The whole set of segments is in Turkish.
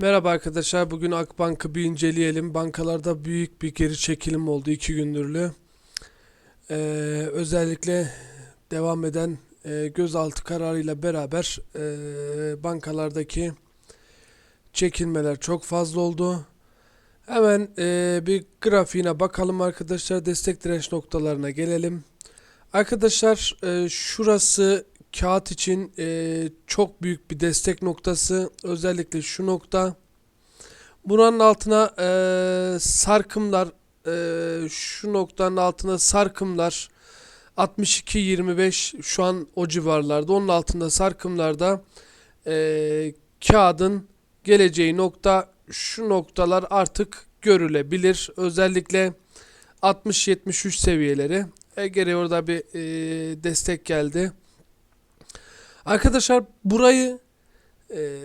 Merhaba arkadaşlar. Bugün Akbank'ı bir inceleyelim. Bankalarda büyük bir geri çekilim oldu iki gündürlü. Ee, özellikle devam eden e, gözaltı kararıyla beraber e, bankalardaki çekilmeler çok fazla oldu. Hemen e, bir grafiğine bakalım arkadaşlar. Destek direnç noktalarına gelelim. Arkadaşlar e, şurası kağıt için e, çok büyük bir destek noktası. Özellikle şu nokta. Buranın altına e, sarkımlar e, şu noktanın altına sarkımlar 62-25 şu an o civarlarda. Onun altında sarkımlarda e, kağıdın geleceği nokta şu noktalar artık görülebilir. Özellikle 60-73 seviyeleri. E, geri orada bir e, destek geldi. Arkadaşlar burayı e,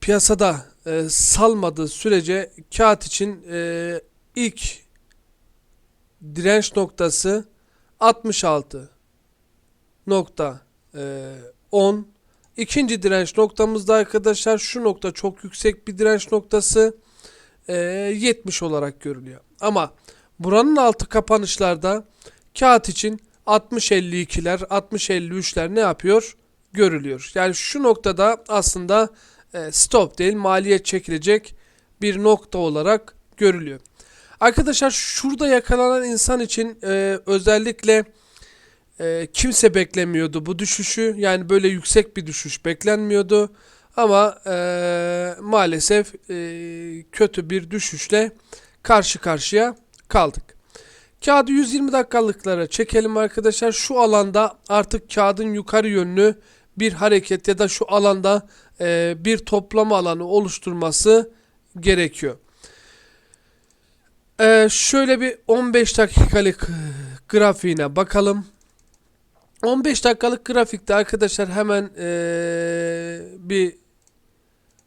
piyasada e, salmadığı sürece kağıt için e, ilk direnç noktası 66 nokta e, 10 İkinci direnç noktamızda arkadaşlar şu nokta çok yüksek bir direnç noktası e, 70 olarak görülüyor. Ama buranın altı kapanışlarda kağıt için 60-52'ler 60-53'ler ne yapıyor? Görülüyor. Yani şu noktada aslında e, stop değil maliyet çekilecek bir nokta olarak görülüyor. Arkadaşlar şurada yakalanan insan için e, özellikle e, kimse beklemiyordu bu düşüşü. Yani böyle yüksek bir düşüş beklenmiyordu. Ama e, maalesef e, kötü bir düşüşle karşı karşıya kaldık. Kağıdı 120 dakikalıklara çekelim arkadaşlar. Şu alanda artık kağıdın yukarı yönlü bir hareket ya da şu alanda e, bir toplama alanı oluşturması gerekiyor. E, şöyle bir 15 dakikalık e, grafiğine bakalım. 15 dakikalık grafikte arkadaşlar hemen e, bir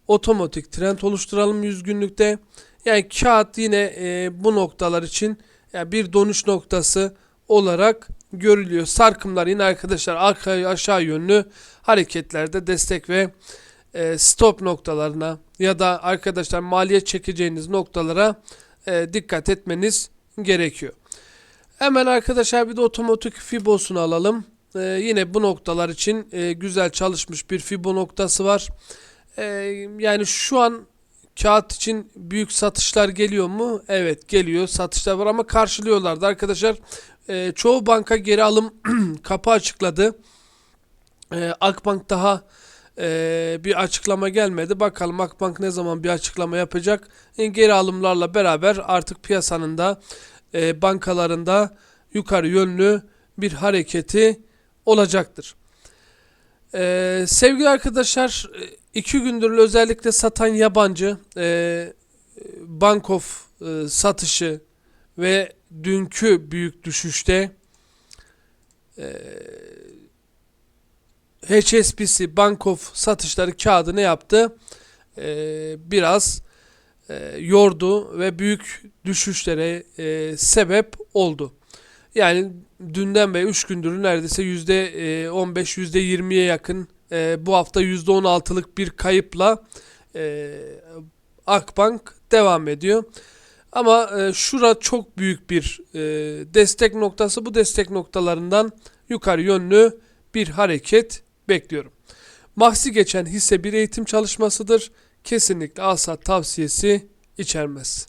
otomatik trend oluşturalım 100 günlükte. Yani kağıt yine e, bu noktalar için yani bir dönüş noktası olarak görülüyor. Sarkımlar yine arkadaşlar arka aşağı yönlü hareketlerde destek ve e, stop noktalarına ya da arkadaşlar maliyet çekeceğiniz noktalara e, dikkat etmeniz gerekiyor. Hemen arkadaşlar bir de otomatik fibosunu alalım. E, yine bu noktalar için e, güzel çalışmış bir fibo noktası var. E, yani şu an kağıt için büyük satışlar geliyor mu? Evet geliyor satışlar var ama karşılıyorlardı arkadaşlar. E, çoğu banka geri alım kapı açıkladı. E, Akbank daha e, bir açıklama gelmedi. Bakalım Akbank ne zaman bir açıklama yapacak. E, geri alımlarla beraber artık piyasanın da e, bankalarında yukarı yönlü bir hareketi olacaktır. E, sevgili arkadaşlar e, iki gündür özellikle satan yabancı e, Bankof e, satışı ve dünkü büyük düşüşte e, HSBC Bankof satışları kağıdı ne yaptı? E, biraz e, yordu ve büyük düşüşlere e, sebep oldu. Yani dünden beri 3 gündür neredeyse %15 %20'ye yakın e, bu hafta %16'lık bir kayıpla e, Akbank devam ediyor. Ama e, şura çok büyük bir e, destek noktası. Bu destek noktalarından yukarı yönlü bir hareket bekliyorum. Mahsi geçen hisse bir eğitim çalışmasıdır. Kesinlikle alsat tavsiyesi içermez.